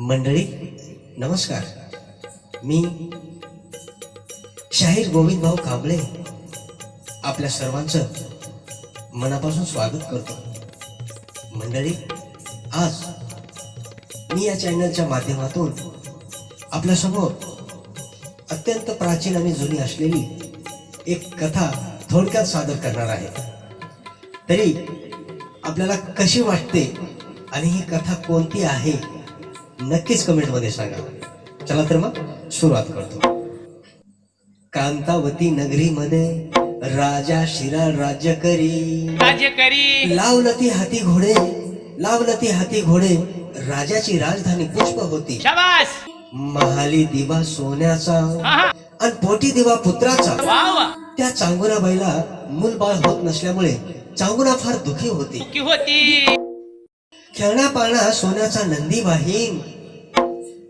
मंडळी नमस्कार. मी शाहीर गोविंद भाऊ कांबळे आपल्या सर्वांचं मनापासून स्वागत करतो. मंडळी आज मी या चॅनलच्या माध्यमातून आपल्यासमोर अत्यंत प्राचीन आणि जुनी असलेली एक कथा थोडक्यात सादर करणार आहे. तरी आपल्याला कशी वाटते आणि ही कथा कोणती आहे? नक्कीच कमेंटमध्ये सांगा. चला तर मग सुरुवात करतो. कांतावती नगरीमध्ये राजा शिराळ राज्य करी. राज्य करी. लावलं ती हाती घोडे लावलं ती हाती घोडे राजाची राजधानी पुष्प होती. शाबास! महाली दिवा सोन्याचा. आणि पोटी दिवा पुत्राचा. वा त्या चांगुणाबाईला मूलबाळ होत नसल्यामुळे चांगुणा फार दुखी होती. की होती. खेळणा पाळणा सोन्याचा नंदी वाहीन.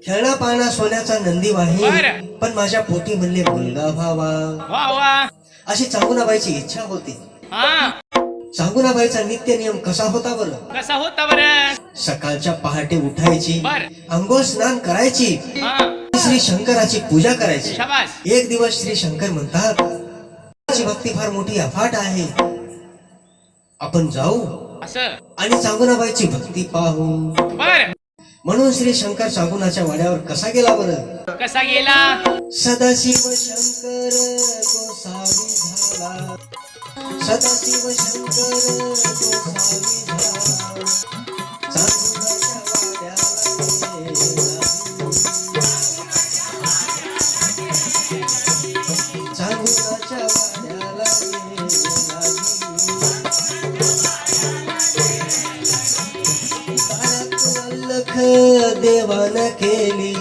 खेळणा पाळणा सोन्याचा नंदी बरं. पण माझ्या पोटी म्हणले मुलगा व्हावा. वा वा. अशी चांगुणाबाईची इच्छा होती. हा. चांगुणाबाईचा नित्य नियम कसा होता बरं? कसा होता बर? सकाळच्या पहाटे उठायची आंघोळ स्नान करायची हा. श्री शंकराची पूजा करायची. एक दिवस श्री शंकर म्हणतात "तुझी भक्ती फार मोठी अफाट आहे. आपण जाऊ आणि चांगुणाबाईची भक्ती पाहू. म्हणून श्री शंकर चांगुणाच्या वाड्यावर कसा गेला बरं? कसा गेला? सदाशिव शंकर गोसावी झाला. सदाशिव शंकर गोसावी झाला. वल्लख देवान केली.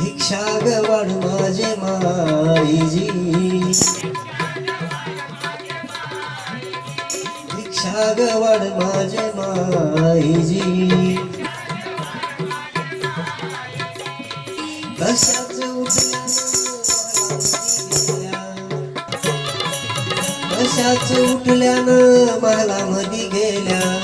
भिक्षा गवाड माझे माईजी. भिक्षा गवाड माझे माईजी. कशाच उठल्यानं कशाच उठल्यानं मला मधी गेल्या.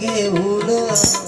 घेऊन